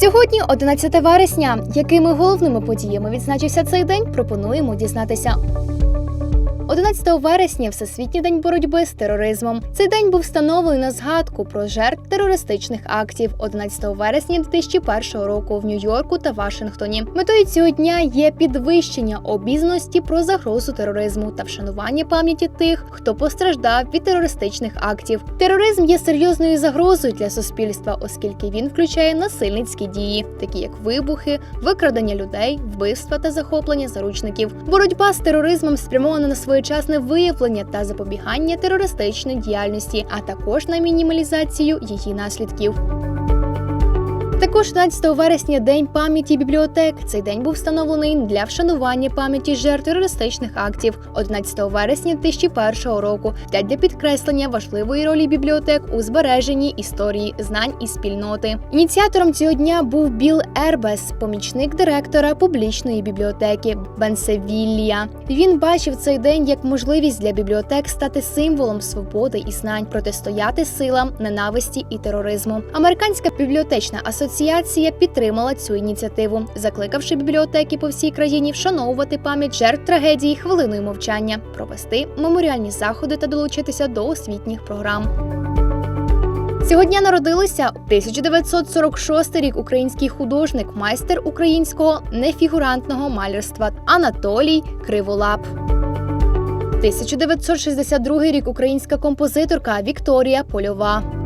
Сьогодні 11 вересня. Якими головними подіями відзначився цей день? Пропонуємо дізнатися. 11 вересня Всесвітній день боротьби з тероризмом. Цей день був встановлений на згадку про жертв терористичних актів 11 вересня 2001 року в Нью-Йорку та Вашингтоні. Метою цього дня є підвищення обізнаності про загрозу тероризму та вшанування пам'яті тих, хто постраждав від терористичних актів. Тероризм є серйозною загрозою для суспільства, оскільки він включає насильницькі дії, такі як вибухи, викрадення людей, вбивства та захоплення заручників. Боротьба з тероризмом спрямована на своєчасне виявлення та запобігання терористичної діяльності, а також на мінімалізацію її наслідків. Також 11 вересня День пам'яті бібліотек. Цей день був встановлений для вшанування пам'яті жертв терористичних актів 11 вересня 2001 року та для підкреслення важливої ролі бібліотек у збереженні історії знань і спільноти. Ініціатором цього дня був Біл Ербес, помічник директора публічної бібліотеки Бенсевіллія. Він бачив цей день як можливість для бібліотек стати символом свободи і знань, протистояти силам ненависті і тероризму. Американська бібліотечна асоціація підтримала цю ініціативу, закликавши бібліотеки по всій країні вшановувати пам'ять жертв трагедії хвилиною мовчання, провести меморіальні заходи та долучитися до освітніх програм. Цього дня народилися 1946 рік український художник, майстер українського нефігурантного малярства Анатолій Криволап. 1962 рік українська композиторка Вікторія Польова.